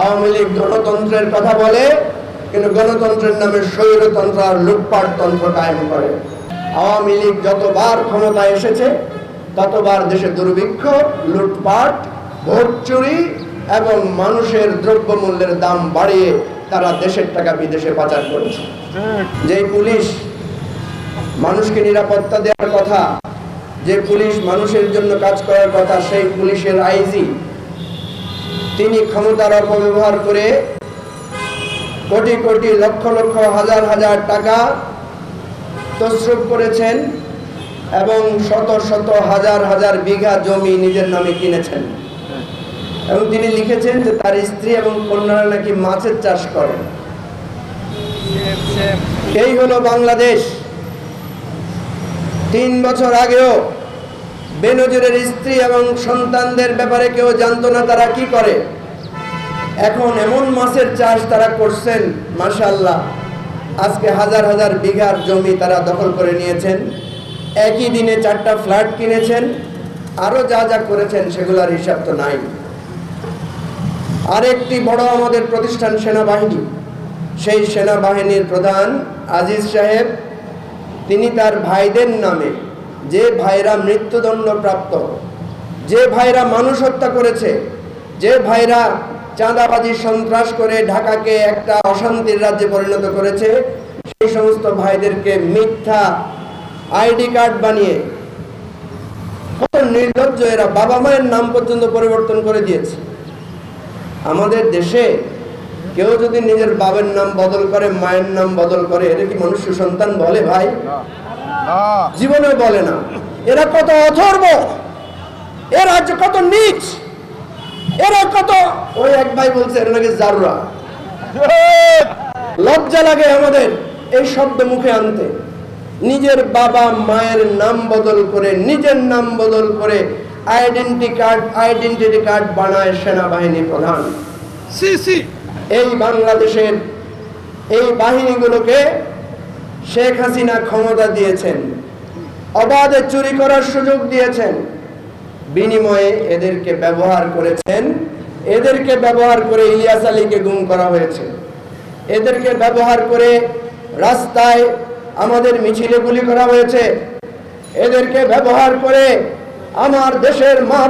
আওয়ামী লীগ গণতন্ত্রের কথা বলে, কিন্তু গণতন্ত্রের নামে স্বৈরতন্ত্র আর লুটপাট তন্ত্র কায়েম করে। আওয়ামী লীগ যতবার ক্ষমতায় এসেছে, ততবার দেশে দুর্ভিক্ষ, লুটপাট, ভোট চুরি এবং মানুষের দ্রব্যমূল্যের দাম বাড়িয়ে তারা দেশের টাকা বিদেশে পাচার করেছে। যেই পুলিশ মানুষকে নিরাপত্তা দেওয়ার কথা, যে পুলিশ মানুষের জন্য কাজ করার কথা, সেই পুলিশের আইজি তিনি ক্ষমতার অপব্যবহার করে কোটি কোটি লক্ষ লক্ষ হাজার হাজার টাকা তসরুপ করেছেন এবং শত শত হাজার হাজার বিঘা জমি নিজের নামে কিনেছেন। এবং তিনি লিখেছেন যে তার স্ত্রী এবং কন্যারা নাকি মাছের চাষ করেন। এই হলো বাংলাদেশ। তিন বছর আগেও বেনজিরের স্ত্রী এবং সন্তানদের ব্যাপারে কেউ জানতো না তারা কি করে। এখন এমন মাছের চাষ তারা করছেন মাশাল্লাহ আজকে হাজার হাজার বিঘার জমি তারা দখল করে নিয়েছেন। একই দিনে চারটা ফ্ল্যাট কিনেছেন। আরও যা যা করেছেন সেগুলোর হিসাব তো নাই। আরেকটি বড় আমাদের প্রতিষ্ঠান সেনাবাহিনী। সেই সেনাবাহিনীর প্রধান আজিজ সাহেব, তিনি তার ভাইদের নামে যে ভাইরা মৃত্যুদণ্ড প্রাপ্ত, যে ভাইরা মানুষ হত্যা করেছে, যে ভাইরা চাঁদাবাজি সন্ত্রাস করে ঢাকাকে একটা অশান্তির রাজ্যে পরিণত করেছে, সেই সমস্ত ভাইদেরকে মিথ্যা আইডি কার্ড বানিয়ে কত নির্লজ্জ এরা, বাবা মায়ের নাম পর্যন্ত পরিবর্তন করে দিয়েছে। আমাদের দেশে কেউ যদি নিজের বাবার নাম বদল করে, মায়ের নাম বদল করে, এটা কি মানুষ সন্তান বলে ভাই? জীবনে বলে না। এরা কত অথর্ব এরা যে কত নিচ এরা কত ওই এক ভাই বলছে এরা নাকি জারুরা। লজ্জা লাগে আমাদের এই শব্দ মুখে আনতে। নিজের বাবা মায়ের নাম বদল করে নিজের নাম বদল করে আইডেন্টি কার্ড আইডেন্টিটি কার্ড বানায় সেনাবাহিনী প্রধান। এই বাংলাদেশের এই বাহিনীগুলোকে শেখ হাসিনা ক্ষমতা দিয়েছেন, অবাধে চুরি করার সুযোগ দিয়েছেন, বিনিময়ে এদেরকে ব্যবহার করেছেন, এদেরকে ব্যবহার করে ইলিয়াস আলীকে গুম করা হয়েছে। এদেরকে ব্যবহার করে রাস্তায় আমাদের মিছিলে গুলি করা হয়েছে। এদেরকে ব্যবহার করে আমার দেশের মা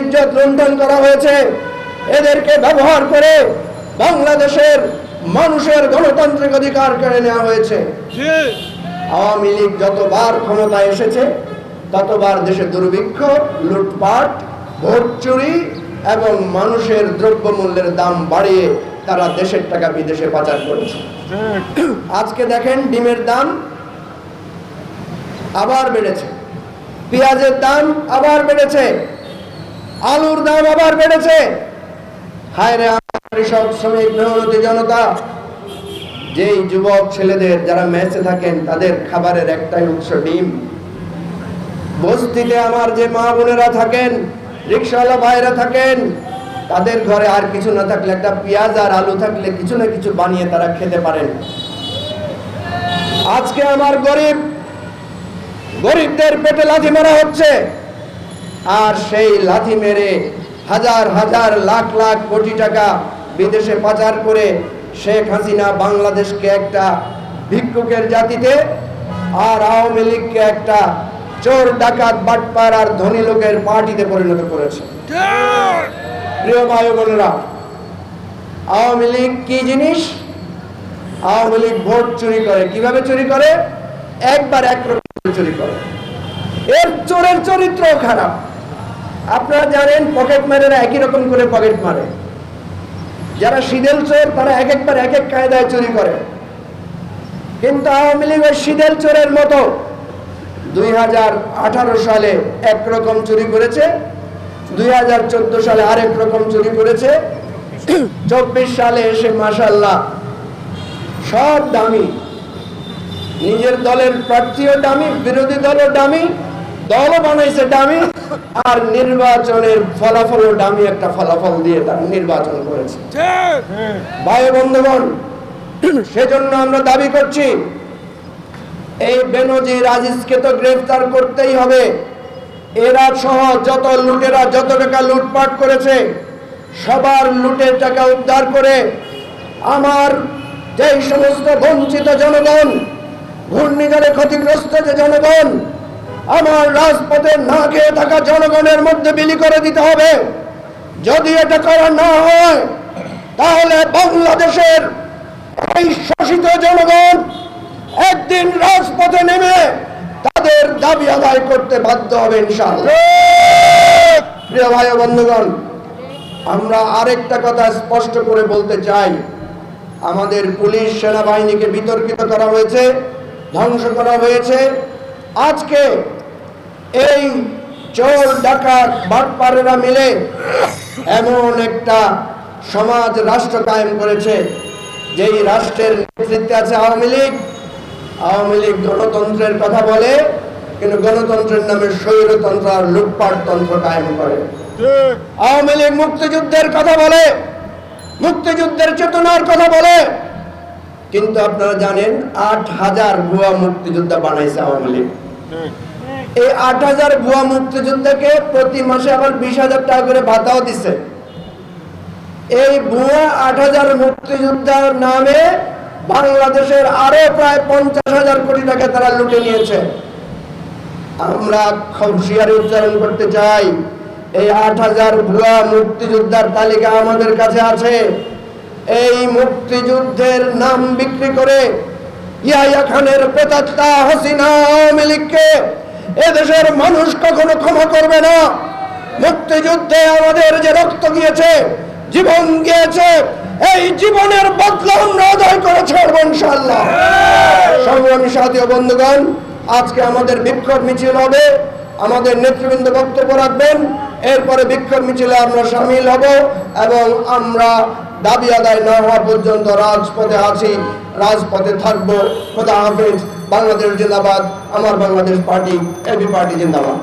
ইজ্জত লুণ্ঠন করা হয়েছে। এদেরকে ব্যবহার করে বাংলাদেশের মানুষের গণতান্ত্রিক অধিকার কেড়ে নেওয়া হয়েছে। আওয়ামী লীগ যতবার ক্ষমতায় এসেছে ততবার দেশে দুর্ভিক্ষ লুটপাট ভোট চুরি এবং মানুষের দ্রব্যমূল্যের দাম বাড়িয়ে তারা দেশের টাকা বিদেশে পাচার করেছে। আজকে দেখেন ডিমের দাম আবার বেড়েছে। পেঁয়াজের দাম আবার বেড়েছে। আলুর দাম আবার বেড়েছে। হায় রে যেই যুবক ছেলেদের যারা থাকেন, তাদের খাবারের একটাই উৎস ডিম। বস্তিতে আমার যে মা বোনেরা থাকেন, রিক্সাওয়ালা ভাইরা থাকেন, তাদের ঘরে আর কিছু না থাকলে, একটা পেঁয়াজ আর আলু থাকলে কিছু না কিছু বানিয়ে তারা খেতে পারেন। আজকে আমার গরিব, গরিবদের পেটে লাথি মারা হচ্ছে। আর সেই লাথি মেরে হাজার হাজার লাখ লাখ কোটি টাকা বিদেশে পাচার করে শেখ হাসিনা বাংলাদেশকে একটা ভিক্ষুকের জাতিতে আর আওয়ামী লীগকে একটা চোর, ডাকাত বাটপার আর ধনী লোকের পার্টিতে পরিণত করেছে। প্রিয় ভাই বোনেরা, আওয়ামী লীগ কি জিনিস? আওয়ামী লীগ ভোট চুরি করে। কীভাবে চুরি করে? একবার এক চুরি করে। এর চোরের চরিত্র খারাপ। আপনারা জানেন, পকেট মারেরা একই রকম করে পকেট মারে। যারা সিদেল চোর, তারা এক একবার এক এক কায়দায় চুরি করে। কিন্তু আওয়ামী লীগ ওই সিদেল চোরের মতো দুই হাজার আঠারো সালে একরকম চুরি করেছে, দুই হাজার চোদ্দ সালে আরেক রকম চুরি করেছে, চব্বিশ সালে এসে মাসাল্লাহ সব দামি, নিজের দলের প্রার্থীও দামি, বিরোধী দলও দামি, দলও বানাইছে দামি আর নির্বাচনের ফলাফলও দামি একটা ফলাফল দিয়ে তার নির্বাচন করেছে। ভাই বন্ধুগণ সেজন্য আমরা দাবি করছি এই বেনজির আজিজকে তো গ্রেফতার করতেই হবে। এরা সহ যত লুটেরা যত টাকা লুটপাট করেছে সবার লুটের টাকা উদ্ধার করে আমার যেই সমস্ত বঞ্চিত জনগণ ঘূর্ণিঝড়ে ক্ষতিগ্রস্ত যে জনগণ আমার রাজপথে না খেয়ে থাকা জনগণের মধ্যে বিলি করে দিতে হবে। যদি এটা করা না হয়, তাহলে বাংলাদেশের এই শোষিত জনগণ একদিন রাজপথে নেমে তাদের দাবি আদায় করতে বাধ্য হবে প্রিয় ভাই বন্ধুগণ, আমরা আরেকটা কথা স্পষ্ট করে বলতে চাই। আমাদের পুলিশ সেনাবাহিনীকে বিতর্কিত করা হয়েছে, ধ্বংস করা হয়েছে। আজকে এই চোর, ডাকাত, বাটপারেরা মিলে এমন একটা সমাজ রাষ্ট্র কায়েম করেছে, যেই রাষ্ট্রের নেতৃত্বে আছে আওয়ামী লীগ। আওয়ামী লীগ গণতন্ত্রের কথা বলে, কিন্তু গণতন্ত্রের নামে স্বৈরতন্ত্র আর লুটপাট তন্ত্র কায়েম করে। আওয়ামী লীগ মুক্তিযুদ্ধের কথা বলে, মুক্তিযুদ্ধের চেতনার কথা বলে কিন্তু আপনারা জানেন আট হাজার ভুয়া মুক্তিযোদ্ধা বানাইছে আওয়ামী লীগ। এই আট হাজার ভুয়া মুক্তিযোদ্ধাকে প্রতি মাসে আবার বিশ হাজার টাকা করে ভাতাও দিছে। এই ভুয়া আট হাজার মুক্তিযোদ্ধার নামে বাংলাদেশের আরও প্রায় পঞ্চাশ হাজার কোটি টাকা তারা লুটে নিয়েছে। আমরা হুঁশিয়ারি উচ্চারণ করতে চাই, এই আট হাজার ভুয়া মুক্তিযোদ্ধার তালিকা আমাদের কাছে আছে। এই মুক্তিযুদ্ধের নাম বিক্রি করে ইয়াহিয়া খানের প্রেতাত্মা হাসিনা লীগকে এদেশের মানুষ কখনো ক্ষমা করবে না। মুক্তিযুদ্ধে আমাদের যে রক্ত গিয়েছে, জীবন গিয়েছে, এই জীবনের বদলা আমরা আদায় করে ছাড়বো ইনশাল্লাহ সংগ্রামী সাথী বন্ধুগণ, আজকে আমাদের বিক্ষোভ মিছিল হবে। আমাদের নেতৃবৃন্দ বক্তব্য রাখবেন। এরপরে বিক্ষোভ মিছিলে আমরা সামিল হব এবং আমরা দাবি আদায় না হওয়া পর্যন্ত রাজপথে আছি, রাজপথে থাকব। খোদা হাফেজ, বাংলাদেশ জিন্দাবাদ, আমার বাংলাদেশ পার্টি, এবি পার্টি জিন্দাবাদ।